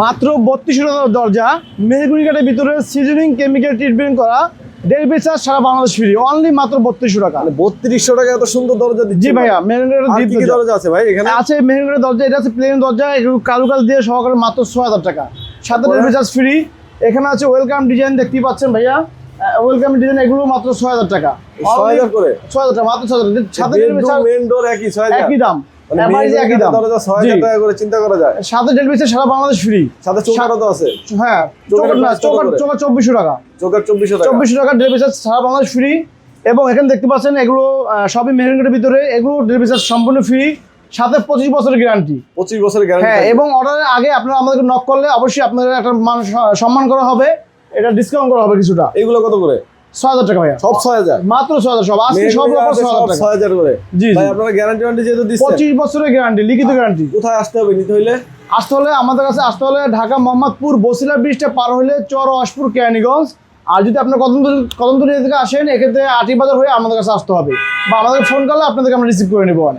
মাত্র বত্রিশ টাকা দরজা। মেহগুনি কাঠের ভিতরে সিজনিং কেমিক্যাল ট্রিটমেন্ট করা। ডেলিভারি চার্জ সারা বাংলাদেশ ফ্রি অনলি মাত্র বত্রিশশো টাকা। মানে বত্রিশশো টাকা এত সুন্দর দরজা দিচ্ছি জি ভাইয়া মেহগুনি দরজা। আছে ভাই এখানে? আছে মেহগুনি দরজা এটা আছে প্লেন দরজা এগুলো কারুকাজ দিয়ে সহকারে মাত্র ছয় হাজার টাকা। সাথে? ডেলিভারি চার্জ ফ্রি এখানে আছে ওয়েলকাম ডিজাইন দেখতেই পাচ্ছেন ভাইয়া। ওয়েলকাম ডিজাইন এগুলো মাত্র ছয় হাজার টাকা। ছয় হাজার করে? ছয় হাজার টাকা মাত্র হাজার সাথে ছয় হাজার। একই দাম। মানে চিন্তা করা যায়। সাথে সারা বাংলাদেশ ফ্রি সাথে চৌকাটা তো আছে। হ্যাঁ চব্বিশশো টাকা। চব্বিশশো টাকা। চব্বিশশো টাকা সারা বাংলাদেশ ফ্রি এবং এখানে দেখতে পাচ্ছেন এগুলো সবই ভিতরে। এগুলো ডেলিভারি সম্পূর্ণ ফ্রি সাথে পঁচিশ বছরের গ্যারান্টি পঁচিশ বছরের হ্যাঁ গ্যারান্টি এবং অর্ডারের আগে আপনারা আমাদেরকে নক করলে অবশ্যই আপনাদের একটা মান সম্মান করা হবে। এটা ডিসকাউন্ট করা হবে কিছুটা। এগুলো কত করে? ছয় হাজার টাকা ভাইয়া। সব ছয় হাজার। মাত্র ছয় হাজার সব আজকে সব মেহগনি ছয় হাজার ছয় হাজার করে। জি ভাই আপনারা গ্যারান্টি ওয়ারেন্টি যেহেতু দিচ্ছেন। পঁচিশ বছরের গ্যারান্টি লিখিত গ্যারান্টি কোথায় আসতে হবে নিতে আসতে হলে আমাদের কাছে আসতে হলে ঢাকা মোহাম্মদপুর বসিলা ব্রিজটা পার হলে চর অশপুর কেরানীগঞ্জ। আর যদি আপনার কদমতলি কদমতলি থেকে আসেন এক্ষেত্রে আটি বাজার হয়ে আমাদের কাছে আসতে হবে। বা আমাদের ফোন করলে আপনাদেরকে আমরা রিসিভ করে নেব অনেক।